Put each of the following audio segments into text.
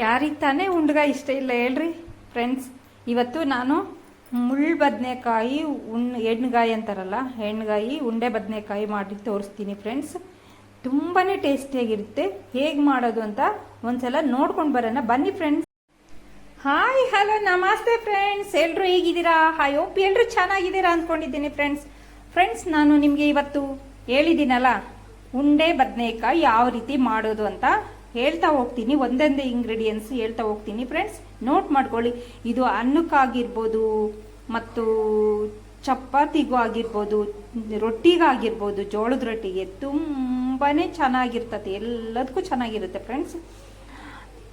ಯಾರಿಗೆ ತಾನೇ ಉಂಡ್ಗ ಇಷ್ಟ ಇಲ್ಲ ಹೇಳ್ರಿ ಫ್ರೆಂಡ್ಸ್ ಇವತ್ತು ನಾನು ಮುಳ್ಳು ಬದನೆಕಾಯಿ ಉಣ್ ಎಣ್ಗಾಯಿ ಅಂತಾರಲ್ಲ, ಹೆಣ್ಗಾಯಿ ಉಂಡೆ ಬದನೆಕಾಯಿ ಮಾಡಿ ತೋರಿಸ್ತೀನಿ ಫ್ರೆಂಡ್ಸ್ ತುಂಬಾ ಟೇಸ್ಟಿಯಾಗಿರುತ್ತೆ. ಹೇಗೆ ಮಾಡೋದು ಅಂತ ಒಂದ್ಸಲ ನೋಡ್ಕೊಂಡು ಬರೋಣ. ಬನ್ನಿ ಫ್ರೆಂಡ್ಸ್ ಹಾಯ್ ಹಲೋ ನಮಸ್ತೆ ಫ್ರೆಂಡ್ಸ್ ಎಲ್ರು ಹೇಗಿದ್ದೀರಾ? ಹಾಯ್ ಓಪ್ ಎಲ್ರು ಚೆನ್ನಾಗಿದ್ದೀರಾ ಅಂದ್ಕೊಂಡಿದ್ದೀನಿ ಫ್ರೆಂಡ್ಸ್ ಫ್ರೆಂಡ್ಸ್ ನಾನು ನಿಮಗೆ ಇವತ್ತು ಹೇಳಿದ್ದೀನಲ್ಲ, ಉಂಡೆ ಬದನೆಕಾಯಿ ಯಾವ ರೀತಿ ಮಾಡೋದು ಅಂತ. ಹೇಳ್ತಾ ಹೋಗ್ತೀನಿ, ಒಂದೊಂದೇ ಇಂಗ್ರೀಡಿಯೆಂಟ್ಸ್ ಹೇಳ್ತಾ ಹೋಗ್ತೀನಿ ಫ್ರೆಂಡ್ಸ್ ನೋಟ್ ಮಾಡ್ಕೊಳ್ಳಿ, ಇದು ಅನ್ನಕ್ಕಾಗಿರ್ಬೋದು ಮತ್ತು ಚಪಾತಿಗೂ ಆಗಿರ್ಬೋದು ರೊಟ್ಟಿಗಾಗಿರ್ಬೋದು ಜೋಳದ ರೊಟ್ಟಿಗೆ ತುಂಬಾ ಚೆನ್ನಾಗಿರ್ತದೆ, ಎಲ್ಲದಕ್ಕೂ ಚೆನ್ನಾಗಿರುತ್ತೆ ಫ್ರೆಂಡ್ಸ್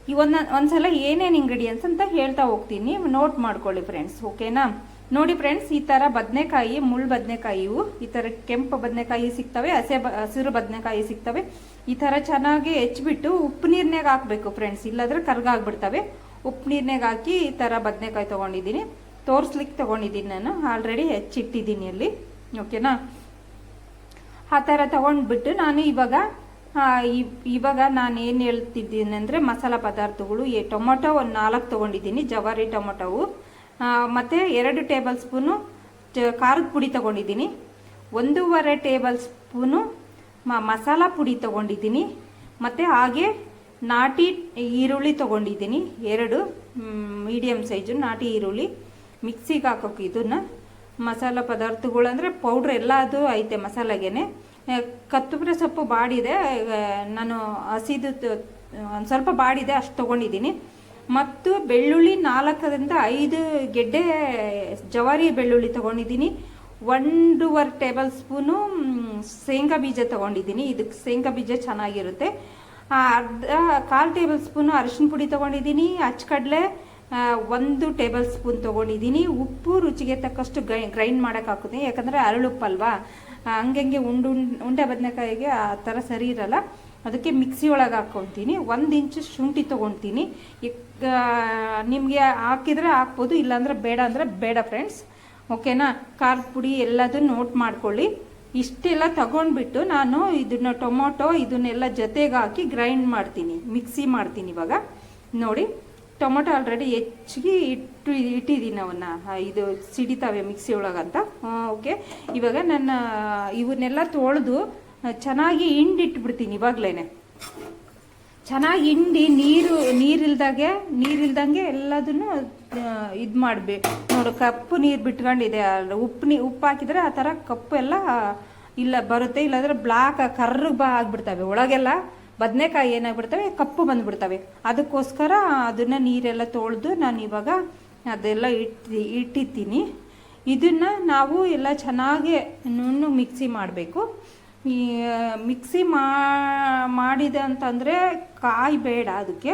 ಈ ಒಂದೊಂದು, ಒಂದ್ಸಲ ಏನೇನು ಇಂಗ್ರೀಡಿಯೆಂಟ್ಸ್ ಅಂತ ಹೇಳ್ತಾ ಹೋಗ್ತೀನಿ ನೋಟ್ ಮಾಡ್ಕೊಳ್ಳಿ ಫ್ರೆಂಡ್ಸ್ ಓಕೆನಾ ನೋಡಿ ಫ್ರೆಂಡ್ಸ್ ಈ ತರ ಬದನೆಕಾಯಿ, ಮುಳ್ಳು ಬದನೆಕಾಯಿ ಇವು, ಈ ತರ ಕೆಂಪು ಬದನೆಕಾಯಿ ಸಿಗ್ತವೆ, ಹಸೆ ಹಸಿರು ಬದನೆಕಾಯಿ ಸಿಗ್ತವೆ. ಈ ತರ ಚೆನ್ನಾಗಿ ಹೆಚ್ಚಿಬಿಟ್ಟು ಉಪ್ಪು ನೀರ್ನಾಗ ಹಾಕ್ಬೇಕು ಫ್ರೆಂಡ್ಸ್ ಇಲ್ಲಾಂದ್ರೆ ಕರ್ಗಾಗ್ಬಿಡ್ತವೆ ಉಪ್ಪು ನೀರ್ನಾಗ ಹಾಕಿ ಈ ತರ ಬದನೆಕಾಯಿ ತಗೊಂಡಿದ್ದೀನಿ. ತೋರ್ಸ್ಲಿಕ್ಕೆ ತಗೊಂಡಿದ್ದೀನಿ ನಾನು ಆಲ್ರೆಡಿ ಹೆಚ್ಚಿಟ್ಟಿದ್ದೀನಿ ಅಲ್ಲಿ ಓಕೆನಾ ಆ ಥರ ತಗೊಂಡ್ಬಿಟ್ಟು ನಾನು ಇವಾಗ ಇವಾಗ ನಾನು ಏನು ಹೇಳ್ತಿದ್ದೀನಿ ಅಂದರೆ ಮಸಾಲ ಪದಾರ್ಥಗಳು ಟೊಮೊಟೊ ಒಂದು ನಾಲ್ಕು ತೊಗೊಂಡಿದ್ದೀನಿ, ಜವಾರಿ ಟೊಮೊಟೊವು. ಮತ್ತೆ ಎರಡು ಟೇಬಲ್ ಸ್ಪೂನು ಖಾರದ ಪುಡಿ ತಗೊಂಡಿದ್ದೀನಿ. ಒಂದೂವರೆ ಟೇಬಲ್ ಸ್ಪೂನು ಮಸಾಲ ಪುಡಿ ತಗೊಂಡಿದ್ದೀನಿ. ಮತ್ತು ಹಾಗೆ ನಾಟಿ ಈರುಳ್ಳಿ ತಗೊಂಡಿದ್ದೀನಿ. ಎರಡು ಮೀಡಿಯಮ್ ಸೈಜು ನಾಟಿ ಈರುಳ್ಳಿ. ಮಿಕ್ಸಿಗೆ ಹಾಕೋಕೆ ಇದನ್ನು ಮಸಾಲ ಪದಾರ್ಥಗಳು ಅಂದರೆ ಪೌಡ್ರ್ ಎಲ್ಲ ಅದು ಐತೆ ಮಸಾಲೆಗೇನೆ. ಕತ್ತುಬ್ರೆ ಸೊಪ್ಪು ಬಾಡಿದೆ. ನಾನು ಹಸಿದು ಒಂದು ಸ್ವಲ್ಪ ಬಾಡಿದೆ, ಅಷ್ಟು ತೊಗೊಂಡಿದ್ದೀನಿ. ಮತ್ತು ಬೆಳ್ಳುಳ್ಳಿ ನಾಲ್ಕರಿಂದ ಐದು ಗೆಡ್ಡೆ ಜವಾರಿ ಬೆಳ್ಳುಳ್ಳಿ ತೊಗೊಂಡಿದ್ದೀನಿ. ಒಂದೂವರೆ ಟೇಬಲ್ ಸ್ಪೂನು ಶೇಂಗಾ ಬೀಜ ತಗೊಂಡಿದ್ದೀನಿ. ಇದಕ್ಕೆ ಶೇಂಗಾ ಬೀಜ ಚೆನ್ನಾಗಿರುತ್ತೆ. ಅರ್ಧ ಕಾಲು ಟೇಬಲ್ ಸ್ಪೂನು ಅರಿಶಿನ ಪುಡಿ ತೊಗೊಂಡಿದ್ದೀನಿ. ಅಚ್ಚಕಡಲೆ ಒಂದು ಟೇಬಲ್ ಸ್ಪೂನ್ ತೊಗೊಂಡಿದ್ದೀನಿ. ಉಪ್ಪು ರುಚಿಗೆ ತಕ್ಕಷ್ಟು ಗ್ರೈ, ಗ್ರೈಂಡ್ ಮಾಡೋಕೆ ಹಾಕೋತೀನಿ ಯಾಕಂದರೆ ಅರಳುಪ್ಪಲ್ವಾ? ಹಂಗೆ ಉಂಡು, ಉಂಡೆ ಬದನೆಕಾಯಿಗೆ ಆ ಥರ ಸರಿ ಇರಲ್ಲ. ಅದಕ್ಕೆ ಮಿಕ್ಸಿ ಒಳಗೆ ಹಾಕ್ಕೊತೀನಿ ಒಂದು ಇಂಚು ಶುಂಠಿ ತೊಗೊತೀನಿ. ನಿಮಗೆ ಹಾಕಿದರೆ ಹಾಕ್ಬೋದು, ಇಲ್ಲಾಂದರೆ ಬೇಡ ಅಂದರೆ ಬೇಡ ಫ್ರೆಂಡ್ಸ್ ಓಕೆನಾ ಖಾರದ ಪುಡಿ ಎಲ್ಲದನ್ನು ನೋಟ್ ಮಾಡ್ಕೊಳ್ಳಿ. ಇಷ್ಟೆಲ್ಲ ತಗೊಂಡ್ಬಿಟ್ಟು ನಾನು ಇದನ್ನ ಟೊಮೊಟೊ ಇದನ್ನೆಲ್ಲ ಜೊತೆಗೆ ಹಾಕಿ ಗ್ರೈಂಡ್ ಮಾಡ್ತೀನಿ. ಮಿಕ್ಸಿ ಮಾಡ್ತೀನಿ ಇವಾಗ. ನೋಡಿ, ಟೊಮೊಟೊ ಆಲ್ರೆಡಿ ಹೆಚ್ಚಿಗೆ ಇಟ್ಟು ಇಟ್ಟಿದ್ದೀನಿ ಅವನ್ನ. ಇದು ಸಿಡಿತಾವೆ ಮಿಕ್ಸಿ ಒಳಗಂತ. ಓಕೆ ಇವಾಗ ನನ್ನ ಇವನ್ನೆಲ್ಲ ತೊಳೆದು ಚೆನ್ನಾಗಿ ಹಿಂಡಿಟ್ಬಿಡ್ತೀನಿ ಇವಾಗ್ಲೇನೆ. ಚೆನ್ನಾಗಿ ಹಿಂಡಿ ನೀರು, ನೀರಿಲ್ದಾಗೆ, ನೀರಿಲ್ದಂಗೆ ಎಲ್ಲದನ್ನು ಇದು ಮಾಡಬೇಕು ನೋಡು, ಕಪ್ಪು ನೀರು ಬಿಟ್ಕೊಂಡಿದೆ. ಉಪ್ಪು ನೀ, ಉಪ್ಪು ಹಾಕಿದ್ರೆ ಆ ಥರ ಕಪ್ಪು ಎಲ್ಲ ಇಲ್ಲ, ಬರುತ್ತೆ. ಇಲ್ಲಾಂದ್ರೆ ಬ್ಲಾಕ್, ಕರ್ರಗೆ ಬಾ ಆಗಿಬಿಡ್ತವೆ. ಒಳಗೆಲ್ಲ ಬದನೆಕಾಯಿ ಏನಾಗ್ಬಿಡ್ತವೆ? ಕಪ್ಪು ಬಂದ್ಬಿಡ್ತವೆ. ಅದಕ್ಕೋಸ್ಕರ ಅದನ್ನ ನೀರೆಲ್ಲ ತೊಳೆದು ನಾನು ಇವಾಗ ಅದೆಲ್ಲ ಇಟ್ಟು, ಇಟ್ಟಿದ್ದೀನಿ. ಇದನ್ನ ನಾವು ಎಲ್ಲ ಚೆನ್ನಾಗಿ ನುಣ್ಣು ಮಿಕ್ಸಿ ಮಾಡಬೇಕು. ಈ ಮಿಕ್ಸಿ ಮಾಡಿದೆ ಅಂತಂದರೆ ಕಾಯಿ ಬೇಡ ಅದಕ್ಕೆ.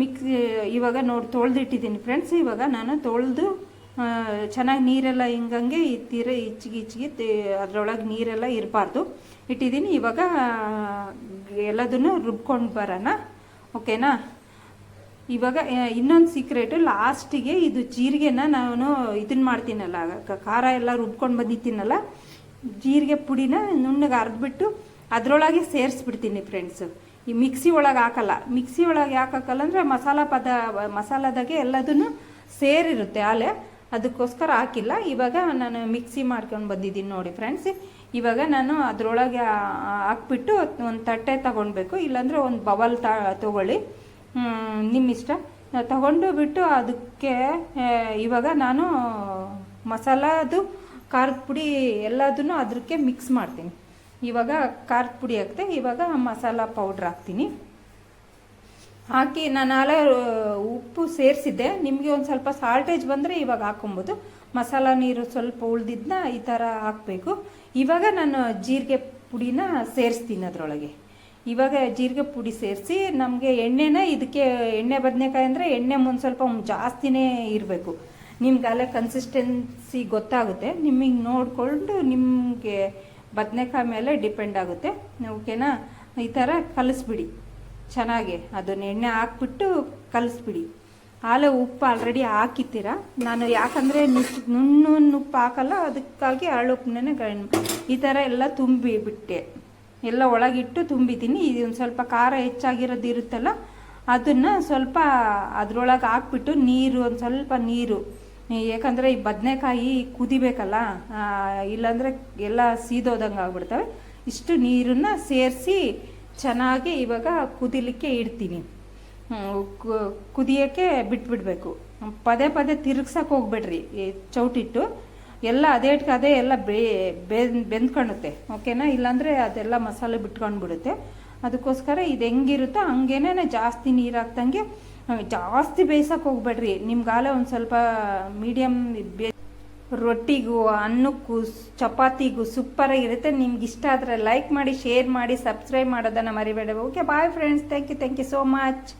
ಮಿಕ್ಸಿ ಇವಾಗ ನೋಡಿ ತೊಳೆದಿಟ್ಟಿದ್ದೀನಿ ಫ್ರೆಂಡ್ಸ್ ಇವಾಗ ನಾನು ತೊಳೆದು ಚೆನ್ನಾಗಿ ನೀರೆಲ್ಲ ಹಿಂಗಂಗೆ ಈ ತೀರ ಇಚ್ಚಿಗೆ ಇಚ್ಚಿಗೆ ಅದರೊಳಗೆ ನೀರೆಲ್ಲ ಇರಬಾರ್ದು. ಇಟ್ಟಿದ್ದೀನಿ, ಇವಾಗ, ಎಲ್ಲದನ್ನು ರುಬ್ಕೊಂಡು ಬರೋಣ. ಓಕೆನಾ ಇವಾಗ ಇನ್ನೊಂದು ಸೀಕ್ರೆಟು ಲಾಸ್ಟಿಗೆ ಇದು ಜೀರಿಗೆನ ನಾನು ಇದನ್ನ ಮಾಡ್ತೀನಲ್ಲ ಖಾರ ಎಲ್ಲ ರುಬ್ಕೊಂಡು ಬಂದಿದ್ದೀನಲ್ಲ ಜೀರಿಗೆ ಪುಡಿನ ನುಣ್ಣಗೆ ಅರ್ದ್ಬಿಟ್ಟು ಅದರೊಳಗೆ ಸೇರಿಸ್ಬಿಡ್ತೀನಿ ಫ್ರೆಂಡ್ಸ್ ಈ ಮಿಕ್ಸಿ ಒಳಗೆ ಹಾಕಲ್ಲ. ಮಿಕ್ಸಿ ಒಳಗೆ ಯಾಕೆ ಹಾಕಲ್ಲ ಅಂದರೆ ಮಸಾಲ ಪದ, ಮಸಾಲದಾಗೆ ಎಲ್ಲದನ್ನು ಸೇರಿರುತ್ತೆ ಆಲೆ. ಅದಕ್ಕೋಸ್ಕರ ಹಾಕಿಲ್ಲ. ಇವಾಗ ನಾನು ಮಿಕ್ಸಿ ಮಾಡ್ಕೊಂಡು ಬಂದಿದ್ದೀನಿ ನೋಡಿ ಫ್ರೆಂಡ್ಸ್ ಇವಾಗ ನಾನು ಅದರೊಳಗೆ ಹಾಕ್ಬಿಟ್ಟು ಒಂದು ತಟ್ಟೆ ತಗೊಳ್ಬೇಕು ಇಲ್ಲಾಂದರೆ ಒಂದು ಬವಲ್ ತ, ತಗೊಳ್ಳಿ. ನಿಮ್ಮಿಷ್ಟ. ತಗೊಂಡು ಬಿಟ್ಟು ಅದಕ್ಕೆ ಇವಾಗ ನಾನು ಮಸಾಲದು ಖಾರದ ಪುಡಿ ಎಲ್ಲದನ್ನು ಅದಕ್ಕೆ ಮಿಕ್ಸ್ ಮಾಡ್ತೀನಿ. ಇವಾಗ ಖಾರದ ಪುಡಿ ಹಾಕ್ತೆ ಇವಾಗ ಮಸಾಲ ಪೌಡ್ರ್ ಹಾಕ್ತೀನಿ. ಹಾಕಿ ನಾನು ಆಲ ಉಪ್ಪು ಸೇರಿಸಿದ್ದೆ. ನಿಮಗೆ ಒಂದು ಸ್ವಲ್ಪ ಸಾಲ್ಟೇಜ್ ಬಂದರೆ ಇವಾಗ ಹಾಕೊಬೋದು ಮಸಾಲ ನೀರು ಸ್ವಲ್ಪ ಉಳ್ದಿದ್ದನ್ನ ಈ ಥರ ಹಾಕಬೇಕು. ಇವಾಗ ನಾನು ಜೀರಿಗೆ ಪುಡಿನ ಸೇರಿಸ್ತೀನಿ ಅದರೊಳಗೆ. ಇವಾಗ ಜೀರಿಗೆ ಪುಡಿ ಸೇರಿಸಿ ನಮಗೆ ಎಣ್ಣೆನ ಇದಕ್ಕೆ, ಎಣ್ಣೆ ಬದನೆಕಾಯಿ ಅಂದರೆ ಎಣ್ಣೆ ಮುಂದೆ ಸ್ವಲ್ಪ ಜಾಸ್ತಿನೇ ಇರಬೇಕು. ನಿಮ್ಗೆ ಅಲ್ಲೇ ಕನ್ಸಿಸ್ಟೆನ್ಸಿ ಗೊತ್ತಾಗುತ್ತೆ. ನಿಮಗೆ ನೋಡಿಕೊಂಡು ನಿಮಗೆ ಬದನೆಕಾಯಿ ಮೇಲೆ ಡಿಪೆಂಡ್ ಆಗುತ್ತೆ. ಓಕೆನಾ? ಈ ಥರ ಕಲಿಸ್ಬಿಡಿ. ಚೆನ್ನಾಗಿ ಅದನ್ನು ಎಣ್ಣೆ ಹಾಕ್ಬಿಟ್ಟು ಕಲಿಸ್ಬಿಡಿ. ಹಾಲು ಉಪ್ಪು ಆಲ್ರೆಡಿ ಹಾಕಿತ್ತೀರ ನಾನು ಯಾಕಂದರೆ ನುಣ್ಣು ಉಪ್ಪು ಹಾಕಲ್ಲ, ಅದಕ್ಕಾಗಿ ಹರಳು ಉಪ್ಪನ್ನೇ ಗ್ರೈಂಡ್ ಈ ಥರ ಎಲ್ಲ ತುಂಬಿ ಬಿಟ್ಟೆ ಎಲ್ಲ ಒಳಗಿಟ್ಟು ತುಂಬಿದ್ದೀನಿ. ಒಂದು ಸ್ವಲ್ಪ ಖಾರ ಹೆಚ್ಚಾಗಿರೋದು ಇರುತ್ತಲ್ಲ, ಅದನ್ನು ಸ್ವಲ್ಪ ಅದ್ರೊಳಗೆ ಹಾಕ್ಬಿಟ್ಟು ನೀರು, ಒಂದು ಸ್ವಲ್ಪ ನೀರು. ಯಾಕಂದರೆ ಈ ಬದನೆಕಾಯಿ ಕುದಿಬೇಕಲ್ಲ ಇಲ್ಲಾಂದರೆ ಎಲ್ಲ ಸೀದೋದಂಗೆ ಆಗ್ಬಿಡ್ತವೆ. ಇಷ್ಟು ನೀರನ್ನ ಸೇರಿಸಿ ಚೆನ್ನಾಗಿ ಇವಾಗ ಕುದಿಲಿಕ್ಕೆ ಇಡ್ತೀನಿ. ಕುದಿಯೋಕ್ಕೆ ಬಿಟ್ಬಿಡ್ಬೇಕು. ಪದೇ ಪದೇ ತಿರುಗ್ಸಕ್ಕೆ ಹೋಗ್ಬೇಡ್ರಿ ಚೌಟಿಟ್ಟು. ಎಲ್ಲ ಅದೇಟ್ಗೆ ಅದೇ ಎಲ್ಲ ಬೇ, ಬೆಂದ್ ಬೆಂದ್ಕೊಳ್ಳುತ್ತೆ ಓಕೆನಾ? ಇಲ್ಲಾಂದರೆ ಅದೆಲ್ಲ ಮಸಾಲೆ ಬಿಟ್ಕೊಂಡ್ಬಿಡುತ್ತೆ. ಅದಕ್ಕೋಸ್ಕರ ಇದು ಹೆಂಗಿರುತ್ತೋ ಹಂಗೇನೆ ಜಾಸ್ತಿ ನೀರು ಹಾಕ್ದಂಗೆ ಜಾಸ್ತಿ ಬೇಯಿಸೋಕೆ ಹೋಗ್ಬೇಡ್ರಿ. ನಿಮ್ಗಾಲೇ ಒಂದು ಸ್ವಲ್ಪ ಮೀಡಿಯಮ್ ಬೇ ರೊಟ್ಟಿಗೂ, ಅನ್ನಕ್ಕೂ ಚಪಾತಿಗೂ ಸೂಪರಾಗಿರುತ್ತೆ ನಿಮ್ಗೆ ಇಷ್ಟ ಆದರೆ ಲೈಕ್ ಮಾಡಿ ಶೇರ್ ಮಾಡಿ ಸಬ್ಸ್ಕ್ರೈಬ್ ಮಾಡೋದನ್ನು ಮರಿಬೇಡ okay bye friends thank you thank you so much